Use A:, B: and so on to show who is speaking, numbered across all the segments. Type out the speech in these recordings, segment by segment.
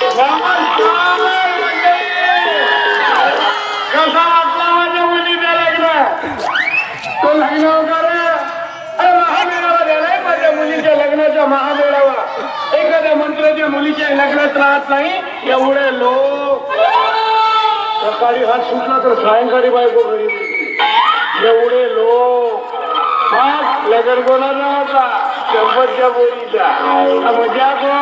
A: कसा वाटला माझ्या मुलीच्या लग्न तो लग्न वगैरे अरे महामेळावा झालाय माझ्या मुलीच्या लग्नाच्या महामेळावा एखाद्या मंत्र्याच्या मुलीच्या लग्नात राहत नाही एवढे लोक सकाळी हात सुटला तर सायंकाळी बायको घरी एवढे लोक मग लग्न कोणाचा होता शंभरच्या बोरीचा मजा गो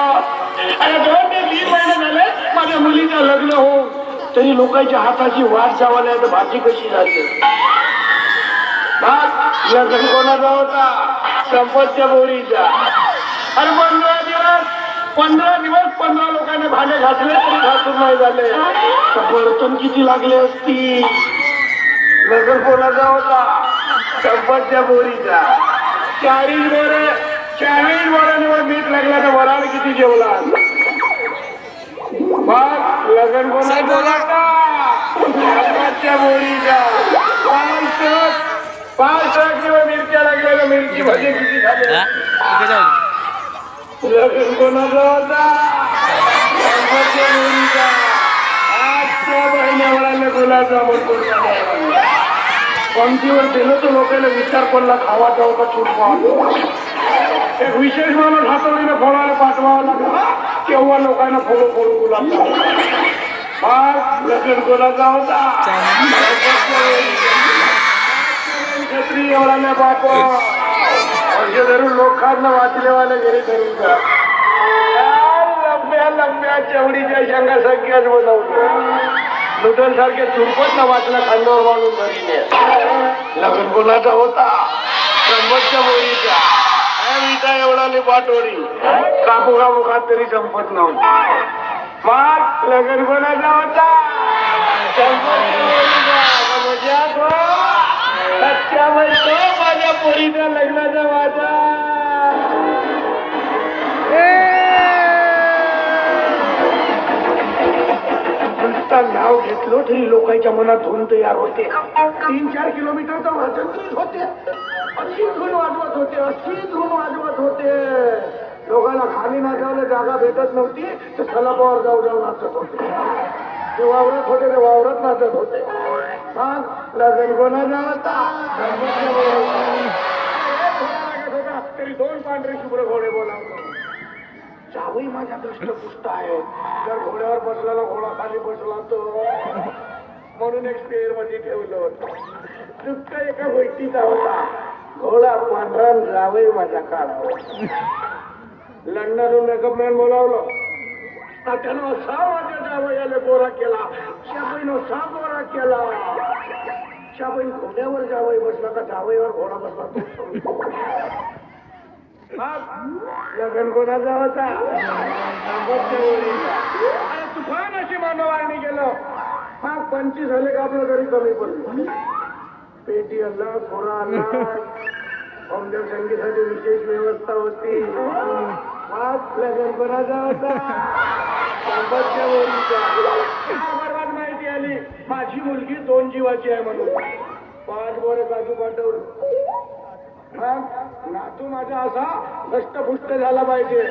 A: अरे दोन ते तीन महिने झाले माझ्या मुलीचं लग्न होऊन तरी लोकांच्या हाताची वाट जावा नाही तर भाजी कशी जाते मग लग्न कोणाचा होता? संपतच्या बोरीचा. अरे पंधरा दिवस पंधरा दिवस पंधरा लोकांनी भांडे घातले तरी घासून नाही झाले बर्तन किती लागले असती लग्न कोणाचा होता संपतच्या बोरीचा चाळीस बोरे. चाळीस बोरांवर मीठ लागला तर वराळ किती जेवला मग लग्न कोणाचा होता संपतच्या बोरीचा पाच पाच ट्रक किंवा मिरच्या लागल्या तर मिरची भाजी किती झाली लग्न कोणाचा होता? आजच्या महिन्यावराला गुलाचा म्हणतो पंक्तीवर दिलं तर लोकांना विचार पडला खावा जाऊ का छुटवा एक विशेष माणूस हातोडीने फोडायला पाठवावं लागला. तेव्हा लोकांना फोडू फोडू गुलाब फार लग्न गुलाबचा होता छत्री एवढा बाप वर्ष म्हणजे धरून लोक खात वाचलेवाले घरी धरून जा. लंब्या लंब्या चवडीच्या शंका संख्याच बनवलं नूडल सारखे चुरपत ना वाचला खांद्यावर माणून धरीने लग्न कोणाचा होता संपतच्या बोरीचा विटा एवढा पाटोडी कापू कापू खात तरी संपत नव्हती. मग लगन कोणाचा होता. माझ्या पोरीच्या लग्नाचा माझा नाव घेतलं तरी लोकांच्या मनात धून तयार होते. तीन चार किलोमीटर तर वाजत होते. अशी धून वाजवत होते अशी धून वाजवत होते. लोकांना खाली नाचायला जागा भेटत नव्हती तर सलापावर जाऊ जाऊ नाचत होते. ते वावरत होते ते वावरत नाचत होते. मग लग्न होता, तरी दोन पांढरे शुभ्र घोडे बोलावतो जावई माझ्या दृष्टपुष्ट आहे जर घोड्यावर बसलेला घोडा खाली बसला तो म्हणून एक स्पेअरमध्ये ठेवलं होतं. दुःख एका गोष्टीचा होता. घोडा पांढरा जावई माझा काढा लंडनहून मेकअप मॅन बोलावलं. त्यानं सहा माझ्या जावयाला गोरा केला. शाबाईनं सहा गोरा केला. शाबाई घोड्यावर जावई बसला का जावईवर घोडा बसला लगन समजतो. लग्न कोणाचा होता? अरे तुफान अशी मानवाळणी गेलो. हा पंचवीस झाले का आपलं घरी कमी पडलं? पेटी आला थोडा आला ओमदेव संगीसाठी विशेष व्यवस्था होती. हा आपल्या कोणाचा होता? माहिती आली? माझी मुलगी दोन जीवाची आहे म्हणून. पाच बोरे काजू पाठवलं नातू माझा असा दष्टपुष्ट झाला पाहिजे.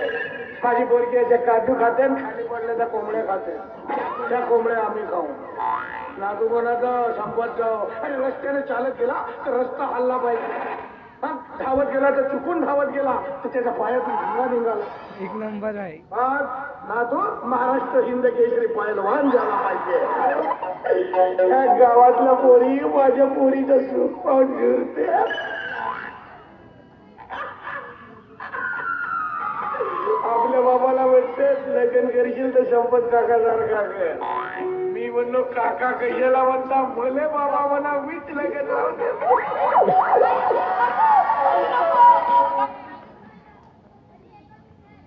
A: माझी पोरगी याच्या काजू खाते आणि खाली पडले त्या कोंबड्या खाते. त्या कोंबड्या आम्ही खाऊ. नातू कोणाचं? संपत जाऊ आणि रस्त्याने चालत गेला तर रस्ता हल्ला पाहिजे. धावत गेला तर चुकून धावत गेला तर त्याच्या पायातून भिंगा निघाला.
B: एक नंबर आहे.
A: मग नातू महाराष्ट्र हिंद केसरी पहिलवान झाला पाहिजे. या गावातल्या पोरी माझ्या पोरीचं सुख पाहून फिरते आपल्या बाबाला म्हणते लग्न करशील तर संपत काका सारखा म्हणलो काका कशाला म्हणता? मले बाबा म्हणा मीच लगेच लावते